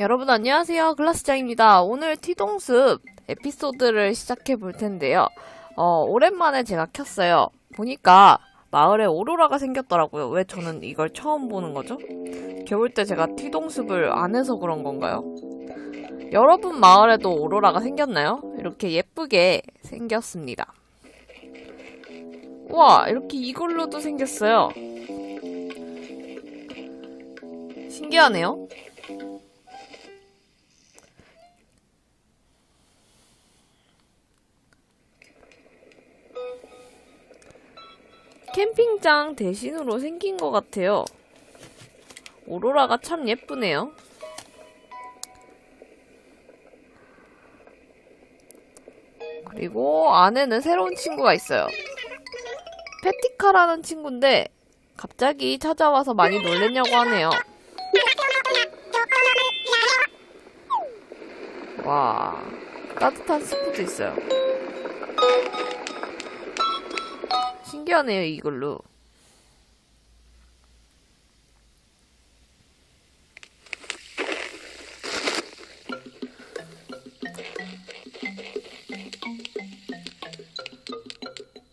여러분 안녕하세요. 글라스장입니다. 오늘 티동숲 에피소드를 시작해 볼 텐데요. 어, 오랜만에 제가 켰어요. 보니까 마을에 오로라가 생겼더라고요. 왜 저는 이걸 처음 보는 거죠? 겨울 때 제가 티동숲을 안 해서 그런 건가요? 여러분 마을에도 오로라가 생겼나요? 이렇게 예쁘게 생겼습니다. 와, 이렇게 이걸로도 생겼어요. 신기하네요. 캠핑장 대신으로 생긴 것 같아요. 오로라가 참 예쁘네요. 그리고 안에는 새로운 친구가 있어요. 페티카라는 친구인데 갑자기 찾아와서 많이 놀랬냐고 하네요. 와, 따뜻한 스프도 있어요. 신기하네요, 이걸로.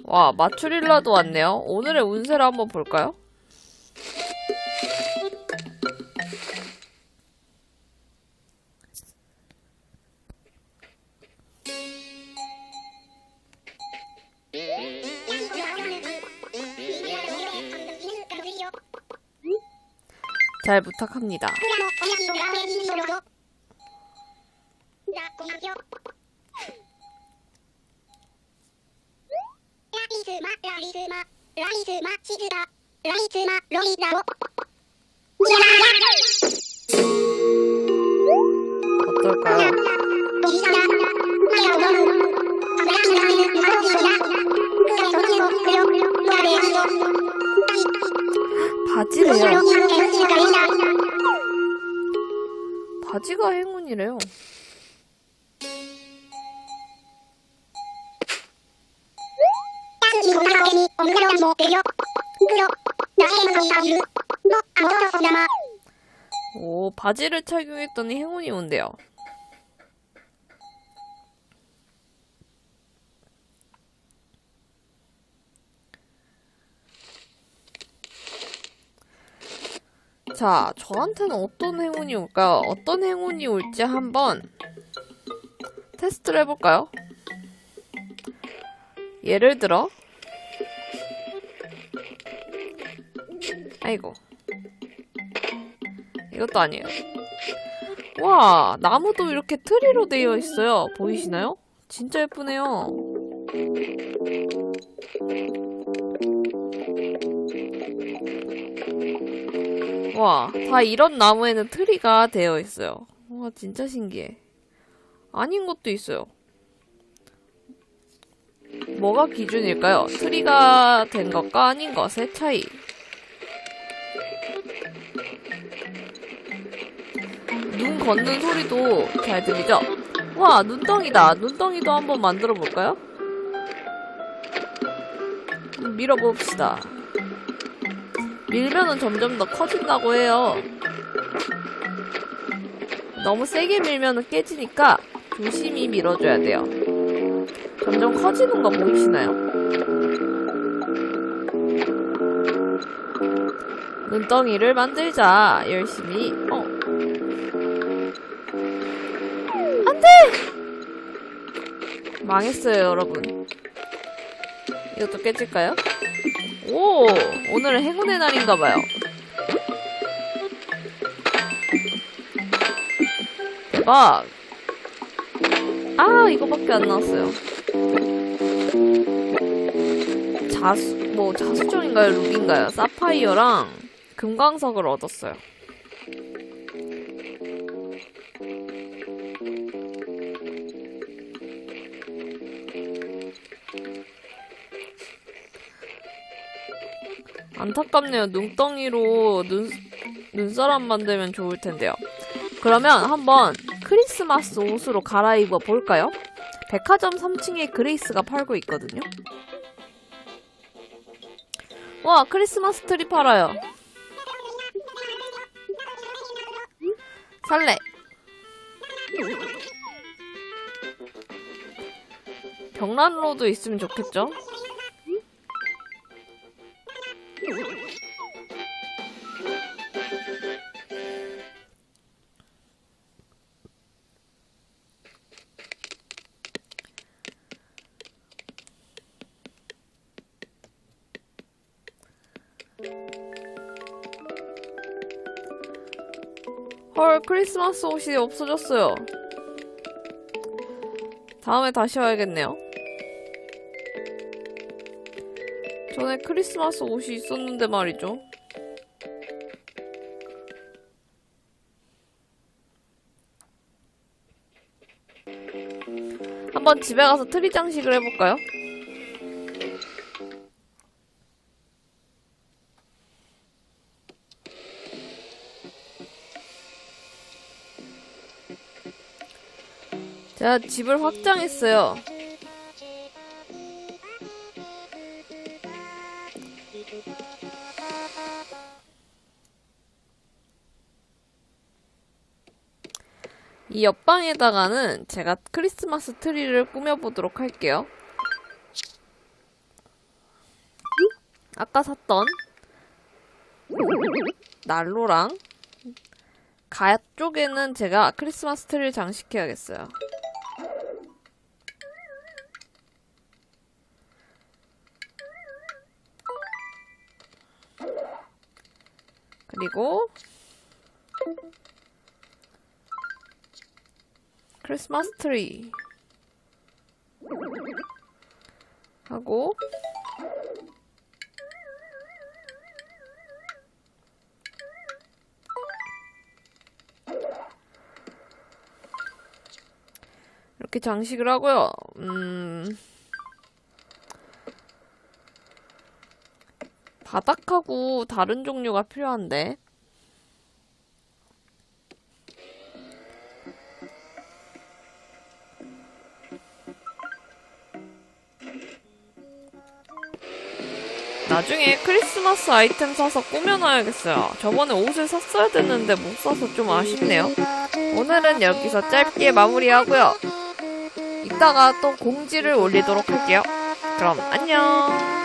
와, 마추릴라도 왔네요. 오늘의 운세를 한번 볼까요? 잘 부탁합니다. 어떨까요? 바지래요. 바지가 행운이래요. 오, 바지를 착용했더니 행운이 온대요. 자, 저한테는 어떤 행운이 올까요? 어떤 행운이 올지 한번 테스트를 해볼까요? 예를 들어, 아이고. 이것도 아니에요. 와, 나무도 이렇게 트리로 되어 있어요. 보이시나요? 진짜 예쁘네요. 와, 다 이런 나무에는 트리가 되어 있어요. 와, 진짜 신기해. 아닌 것도 있어요. 뭐가 기준일까요? 트리가 된 것과 아닌 것의 차이. 눈 걷는 소리도 잘 들리죠? 와, 눈덩이다. 눈덩이도 한번 만들어 볼까요? 밀어봅시다. 밀면은 점점 더 커진다고 해요. 너무 세게 밀면은 깨지니까 조심히 밀어줘야 돼요. 점점 커지는 거 보이시나요? 눈덩이를 만들자. 열심히. 어. 안 돼! 망했어요, 여러분. 이것도 깨질까요? 오! 오늘은 행운의 날인가봐요. 대박! 아, 이거밖에 안 나왔어요. 자수, 뭐, 자수정인가요? 룩인가요? 사파이어랑 금광석을 얻었어요. 안타깝네요. 눈덩이로 눈, 눈사람 만들면 좋을 텐데요. 그러면 한번 크리스마스 옷으로 갈아입어 볼까요? 백화점 3층에 그레이스가 팔고 있거든요. 와, 크리스마스 트리 팔아요. 살래. 벽난로도 있으면 좋겠죠? 헐, 크리스마스 옷이 없어졌어요. 다음에 다시 와야겠네요. 전에 크리스마스 옷이 있었는데 말이죠. 한번 집에 가서 트리 장식을 해볼까요? 제가 집을 확장했어요. 이 옆방에다가는 제가 크리스마스 트리를 꾸며보도록 할게요. 아까 샀던 난로랑 가 쪽에는 제가 크리스마스 트리를 장식해야겠어요. 그리고 크리스마스 트리 하고 이렇게 장식을 하고요. 음, 바닥하고 다른 종류가 필요한데. 나중에 크리스마스 아이템 사서 꾸며놔야겠어요. 저번에 옷을 샀어야 됐는데 못 사서 좀 아쉽네요. 오늘은 여기서 짧게 마무리하고요. 이따가 또 공지를 올리도록 할게요. 그럼 안녕.